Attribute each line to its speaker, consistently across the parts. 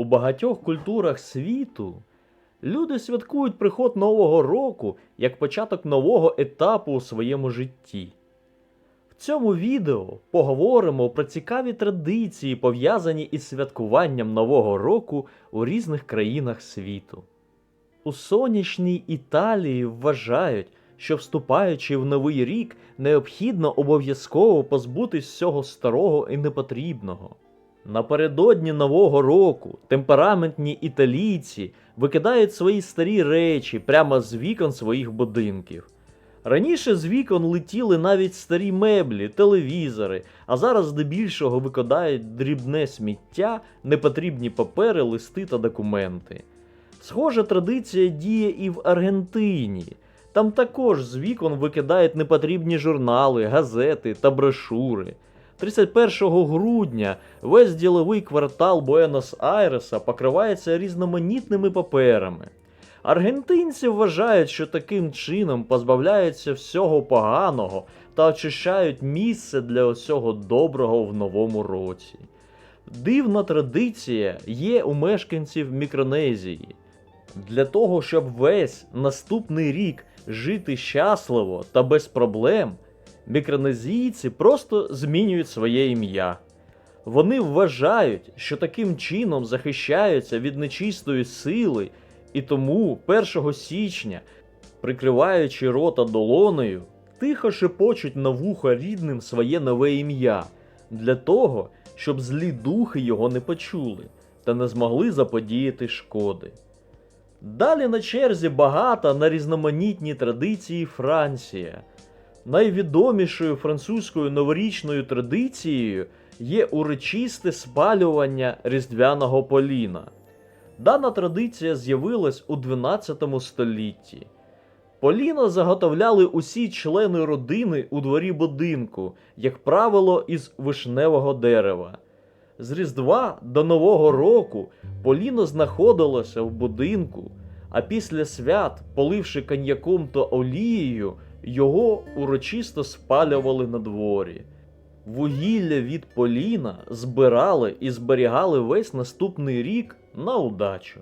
Speaker 1: У багатьох культурах світу люди святкують приход Нового року як початок нового етапу у своєму житті. В цьому відео поговоримо про цікаві традиції, пов'язані із святкуванням Нового року у різних країнах світу. У сонячній Італії вважають, що вступаючи в новий рік, необхідно обов'язково позбутись всього старого і непотрібного. Напередодні Нового року темпераментні італійці викидають свої старі речі прямо з вікон своїх будинків. Раніше з вікон летіли навіть старі меблі, телевізори, а зараз здебільшого викидають дрібне сміття, непотрібні папери, листи та документи. Схожа традиція діє і в Аргентині. Там також з вікон викидають непотрібні журнали, газети та брошури. 31 грудня весь діловий квартал Буенос-Айреса покривається різноманітними паперами. Аргентинці вважають, що таким чином позбавляються всього поганого та очищають місце для усього доброго в новому році. Дивна традиція є у мешканців Мікронезії. Для того, щоб весь наступний рік жити щасливо та без проблем, мікронезійці просто змінюють своє ім'я. Вони вважають, що таким чином захищаються від нечистої сили, і тому 1 січня, прикриваючи рота долонею, тихо шепочуть на вухо рідним своє нове ім'я, для того, щоб злі духи його не почули та не змогли заподіяти шкоди. Далі на черзі багата на різноманітні традиції Франція. Найвідомішою французькою новорічною традицією є урочисте спалювання різдвяного поліна. Дана традиція з'явилась у 12 столітті. Поліно заготовляли усі члени родини у дворі будинку, як правило, із вишневого дерева. З Різдва до Нового року поліно знаходилося в будинку, а після свят, поливши коньяком та олією, його урочисто спалювали на дворі. Вугілля від поліна збирали і зберігали весь наступний рік на удачу.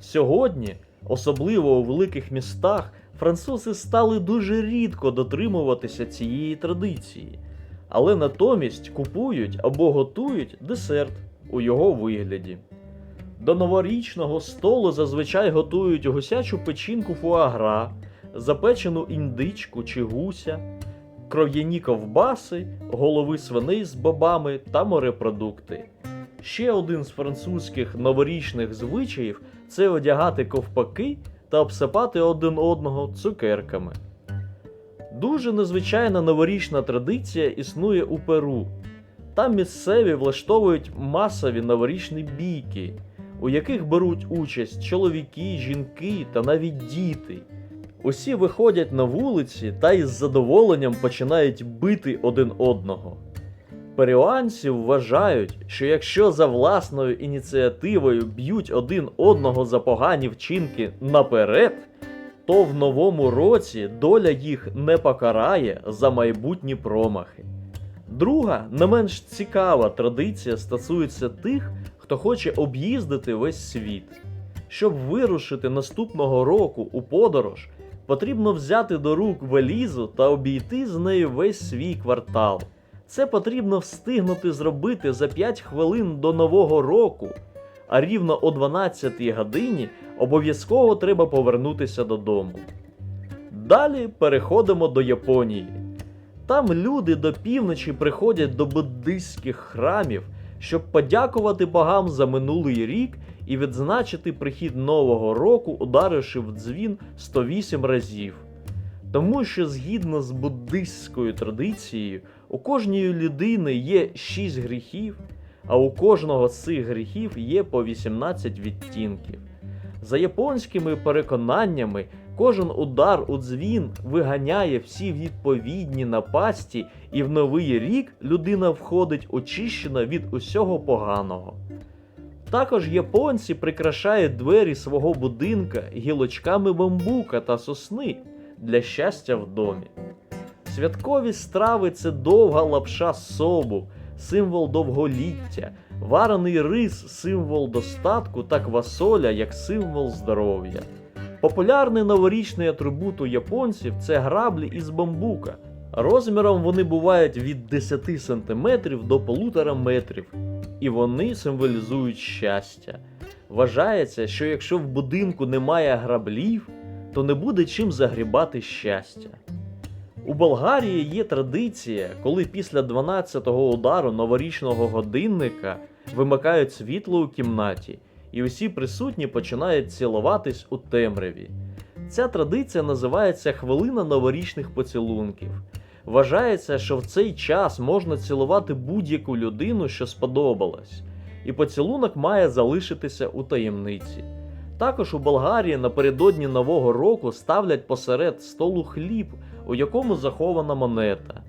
Speaker 1: Сьогодні, особливо у великих містах, французи стали дуже рідко дотримуватися цієї традиції, але натомість купують або готують десерт у його вигляді. До новорічного столу зазвичай готують гусячу печінку фуагра, запечену індичку чи гуся, кров'яні ковбаси, голови свиней з бобами та морепродукти. Ще один з французьких новорічних звичаїв це одягати ковпаки та обсипати один одного цукерками. Дуже незвичайна новорічна традиція існує у Перу. Там місцеві влаштовують масові новорічні бійки, у яких беруть участь чоловіки, жінки та навіть діти. Усі виходять на вулиці та із задоволенням починають бити один одного. Перуанці вважають, що якщо за власною ініціативою б'ють один одного за погані вчинки наперед, то в новому році доля їх не покарає за майбутні промахи. Друга, не менш цікава традиція стосується тих, хто хоче об'їздити весь світ. Щоб вирушити наступного року у подорож, потрібно взяти до рук валізу та обійти з нею весь свій квартал. Це потрібно встигнути зробити за 5 хвилин до нового року, а рівно о 12 годині обов'язково треба повернутися додому. Далі переходимо до Японії. Там люди до півночі приходять до буддистських храмів, щоб подякувати богам за минулий рік і відзначити прихід нового року, ударивши в дзвін 108 разів. Тому що згідно з буддистською традицією, у кожній людини є 6 гріхів, а у кожного з цих гріхів є по 18 відтінків. За японськими переконаннями, кожен удар у дзвін виганяє всі відповідні напасті, і в новий рік людина входить очищена від усього поганого. Також японці прикрашають двері свого будинка гілочками бамбука та сосни для щастя в домі. Святкові страви це довга лапша собу, символ довголіття, варений рис символ достатку та квасоля як символ здоров'я. Популярний новорічний атрибут у японців це граблі із бамбука. Розміром вони бувають від 10 см до 1,5 метрів, і вони символізують щастя. Вважається, що якщо в будинку немає граблів, то не буде чим загрібати щастя. У Болгарії є традиція, коли після 12-го удару новорічного годинника вимикають світло у кімнаті, і усі присутні починають цілуватись у темряві. Ця традиція називається хвилина новорічних поцілунків. Вважається, що в цей час можна цілувати будь-яку людину, що сподобалась, і поцілунок має залишитися у таємниці. Також у Болгарії напередодні Нового року ставлять посеред столу хліб, у якому захована монета.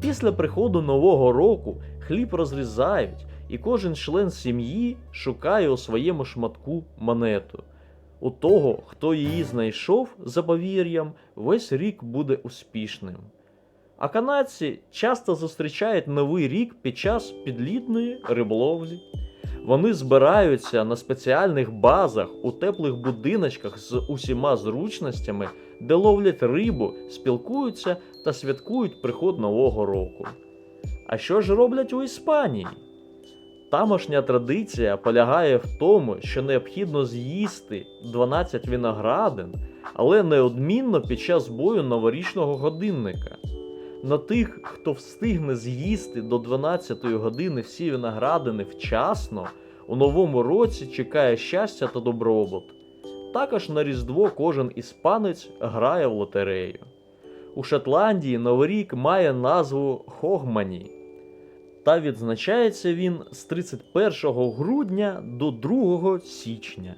Speaker 1: Після приходу Нового року хліб розрізають, і кожен член сім'ї шукає у своєму шматку монету. У того, хто її знайшов за повір'ям, весь рік буде успішним. А канадці часто зустрічають новий рік під час підлітної риболовлі. Вони збираються на спеціальних базах у теплих будиночках з усіма зручностями, де ловлять рибу, спілкуються та святкують приход Нового року. А що ж роблять у Іспанії? Тамошня традиція полягає в тому, що необхідно з'їсти 12 виноградин, але неодмінно під час бою новорічного годинника. На тих, хто встигне з'їсти до 12 години всі виноградини вчасно, у новому році чекає щастя та добробут. Також на Різдво кожен іспанець грає в лотерею. У Шотландії Новий рік має назву Хогмані, та відзначається він з 31 грудня до 2 січня.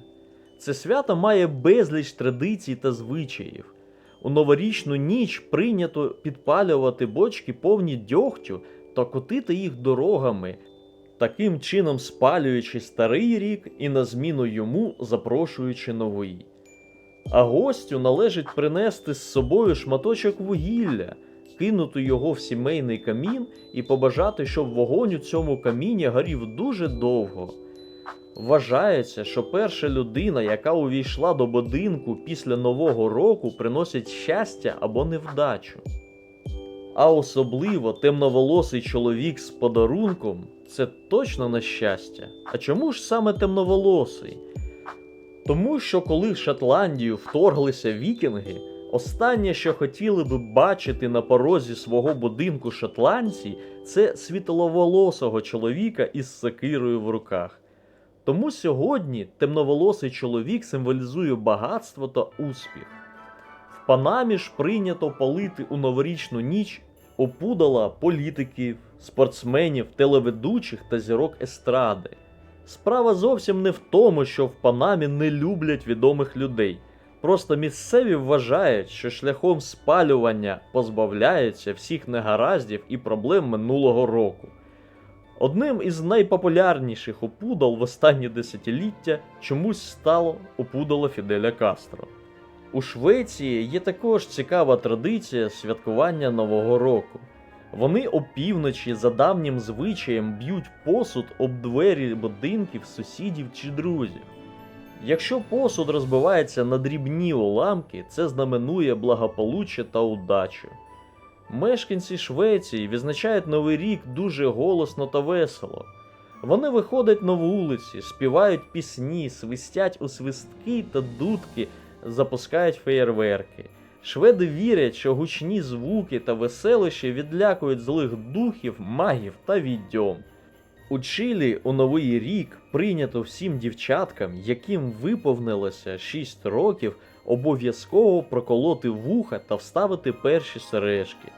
Speaker 1: Це свято має безліч традицій та звичаїв. У новорічну ніч прийнято підпалювати бочки повні дьогтю та котити їх дорогами, таким чином спалюючи старий рік і на зміну йому запрошуючи новий. А гостю належить принести з собою шматочок вугілля, кинути його в сімейний камін і побажати, щоб вогонь у цьому каміні горів дуже довго. Вважається, що перша людина, яка увійшла до будинку після Нового року, приносить щастя або невдачу. А особливо темноволосий чоловік з подарунком це точно на щастя. А чому ж саме темноволосий? Тому що коли в Шотландію вторглися вікінги, останнє, що хотіли би бачити на порозі свого будинку шотландці, це світловолосого чоловіка із сокирою в руках. Тому сьогодні темноволосий чоловік символізує багатство та успіх. В Панамі ж прийнято палити у новорічну ніч опудала політиків, спортсменів, телеведучих та зірок естради. Справа зовсім не в тому, що в Панамі не люблять відомих людей. Просто місцеві вважають, що шляхом спалювання позбавляються всіх негараздів і проблем минулого року. Одним із найпопулярніших опудал в останні десятиліття чомусь стало опудало Фіделя Кастро. У Швеції є також цікава традиція святкування Нового року. Вони опівночі за давнім звичаєм б'ють посуд об двері будинків сусідів чи друзів. Якщо посуд розбивається на дрібні уламки, це знаменує благополуччя та удачу. Мешканці Швеції відзначають Новий рік дуже голосно та весело. Вони виходять на вулиці, співають пісні, свистять у свистки та дудки, запускають феєрверки. Шведи вірять, що гучні звуки та веселощі відлякують злих духів, магів та відьом. У Чилі у Новий рік прийнято всім дівчаткам, яким виповнилося 6 років, обов'язково проколоти вуха та вставити перші сережки,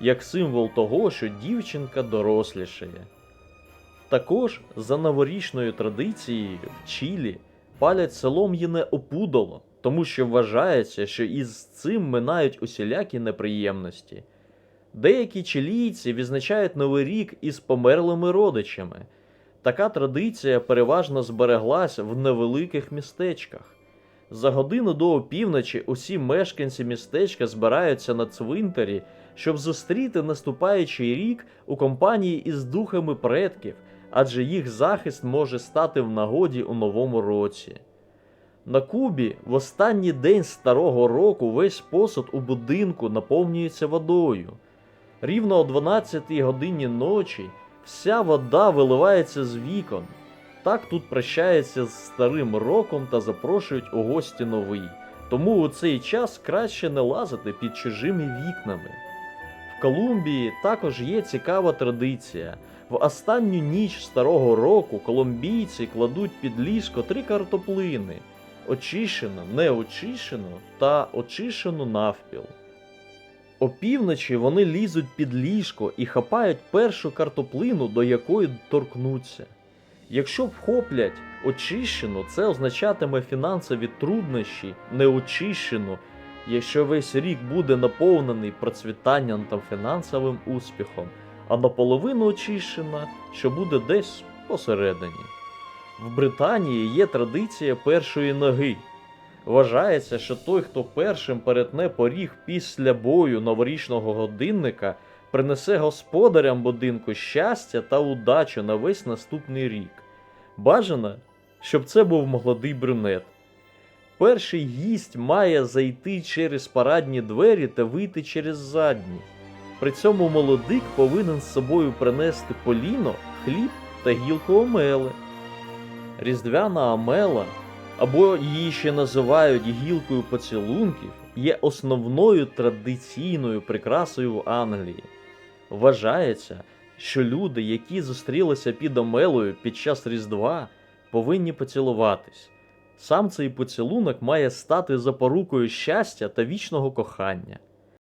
Speaker 1: як символ того, що дівчинка дорослішає. Також за новорічною традицією в Чилі палять солом'їне опудало, тому що вважається, що із цим минають усілякі неприємності. Деякі чилійці відзначають Новий рік із померлими родичами. Така традиція переважно збереглася в невеликих містечках. За годину до опівночі усі мешканці містечка збираються на цвинтарі, щоб зустріти наступаючий рік у компанії із духами предків, адже їх захист може стати в нагоді у новому році. На Кубі в останній день старого року весь посуд у будинку наповнюється водою. Рівно о 12 годині ночі вся вода виливається з вікон. Так тут прощаються з старим роком та запрошують у гості новий. Тому у цей час краще не лазити під чужими вікнами. В Колумбії також є цікава традиція. В останню ніч старого року колумбійці кладуть під ліжко три картоплини очищену, неочищену та очищену навпіл. Опівночі вони лізуть під ліжко і хапають першу картоплину, до якої торкнуться. Якщо вхоплять очищену, це означатиме фінансові труднощі, неочищену, якщо весь рік буде наповнений процвітанням та фінансовим успіхом, а наполовину очищена, що буде десь посередині. В Британії є традиція першої ноги. Вважається, що той, хто першим перетне поріг після бою новорічного годинника, принесе господарям будинку щастя та удачу на весь наступний рік. Бажано, щоб це був молодий брюнет. Перший гість має зайти через парадні двері та вийти через задні. При цьому молодик повинен з собою принести поліно, хліб та гілку омели. Різдвяна амела, або її ще називають гілкою поцілунків, є основною традиційною прикрасою в Англії. Вважається, що люди, які зустрілися під омелою під час Різдва, повинні поцілуватись. Сам цей поцілунок має стати запорукою щастя та вічного кохання.